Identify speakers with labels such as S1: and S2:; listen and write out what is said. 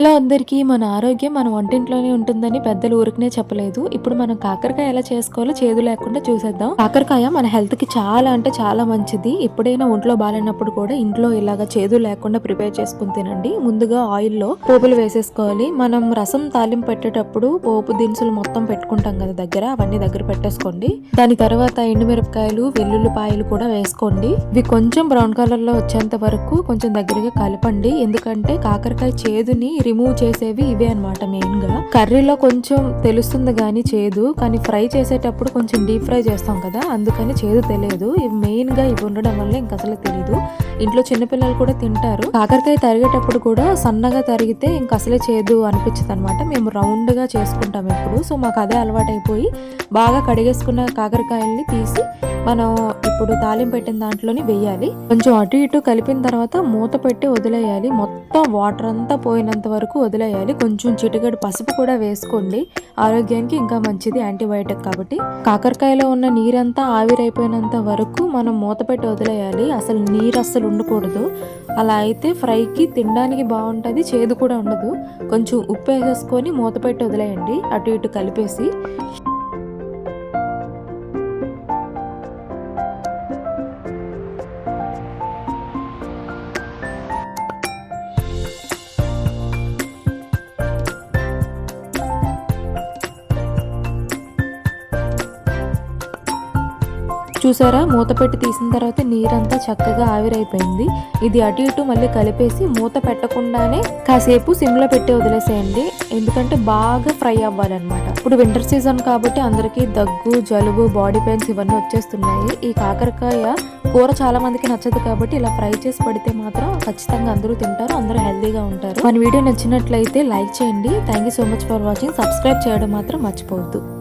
S1: ఇలా అందరికీ మన ఆరోగ్యం మన వంటింట్లోనే ఉంటుందని పెద్దలు ఊరికనే చెప్పలేదు. ఇప్పుడు మనం కాకరకాయ ఎలా చేసుకోవాలో చేదు లేకుండా చూసేద్దాం. కాకరకాయ మన హెల్త్కి చాలా అంటే చాలా మంచిది. ఎప్పుడైనా ఒంట్లో బాగాలేనప్పుడు కూడా ఇంట్లో ఇలాగా చేదు లేకుండా ప్రిపేర్ చేసుకుని తినండి. ముందుగా ఆయిల్లో పోపులు వేసేసుకోవాలి. మనం రసం తాలింపు పెట్టేటప్పుడు పోపు దినుసులు మొత్తం పెట్టుకుంటాం కదా దగ్గర అవన్నీ దగ్గర పెట్టేసుకోండి. దాని తర్వాత ఎండుమిరపకాయలు వెల్లుల్లిపాయలు కూడా వేసుకోండి. ఇవి కొంచెం బ్రౌన్ కలర్లో వచ్చేంత వరకు కొంచెం దగ్గరగా కలపండి. ఎందుకంటే కాకరకాయ చేదుని రిమూవ్ చేసేవి ఇవే అనమాట మెయిన్గా. కర్రీలో కొంచెం తెలుస్తుంది కానీ చేదు కానీ ఫ్రై చేసేటప్పుడు కొంచెం డీప్ ఫ్రై చేస్తాం కదా అందుకని చేదు తెలియదు. ఇవి మెయిన్గా ఇవి ఉండడం వల్ల ఇంక అసలు తెలియదు ఇంట్లో చిన్నపిల్లలు కూడా తింటారు. కాకరకాయ తరిగేటప్పుడు కూడా సన్నగా తరిగితే ఇంక అసలే చేదు అనిపించదు అనమాట మేము రౌండ్గా చేసుకుంటాం ఎప్పుడు. సో మాకు అదే అలవాటైపోయి బాగా కడిగేసుకున్న కాకరకాయల్ని తీసి మనం ఇప్పుడు తాలింపు పెట్టిన దాంట్లోనే వేయాలి. కొంచెం అటు ఇటు కలిపిన తర్వాత మూత పెట్టి వదిలేయాలి. మొత్తం వాటర్ అంతా పోయినంత వరకు వదిలేయాలి. కొంచెం చిటికెడు పసుపు కూడా వేసుకోండి. ఆరోగ్యానికి ఇంకా మంచిది యాంటీబయాటిక్ కాబట్టి. కాకరకాయలో ఉన్న నీరంతా ఆవిరైపోయినంత వరకు మనం మూత పెట్టి వదిలేయాలి. అసలు నీరు అస్సలు ఉండకూడదు. అలా అయితే ఫ్రైకి తినడానికి బాగుంటుంది చేదు కూడా ఉండదు. కొంచెం ఉప్పు వేసేసుకొని మూత పెట్టి వదిలేయండి. అటు ఇటు కలిపేసి. చూసారా? మూత పెట్టి తీసిన తర్వాత నీరంతా చక్కగా ఆవిరైపోయింది. ఇది అటు ఇటు మళ్ళీ కలిపేసి మూత పెట్టకుండానే కాసేపు సిమ్లో పెట్టి వదిలేసేయండి. ఎందుకంటే బాగా ఫ్రై అవ్వాలన్నమాట. ఇప్పుడు వింటర్ సీజన్ కాబట్టి అందరికీ దగ్గు జలుబు బాడీ పెయిన్స్ ఇవన్నీ వచ్చేస్తున్నాయి. ఈ కాకరకాయ కూర చాలా మందికి నచ్చదు కాబట్టి ఇలా ఫ్రై చేసి పడితే మాత్రం ఖచ్చితంగా అందరూ తింటారు అందరూ హెల్తీగా ఉంటారు. మన వీడియో నచ్చినట్లయితే లైక్ చేయండి. Thank you so much for watching. Subscribe చేయడం మాత్రం మర్చిపోవద్దు.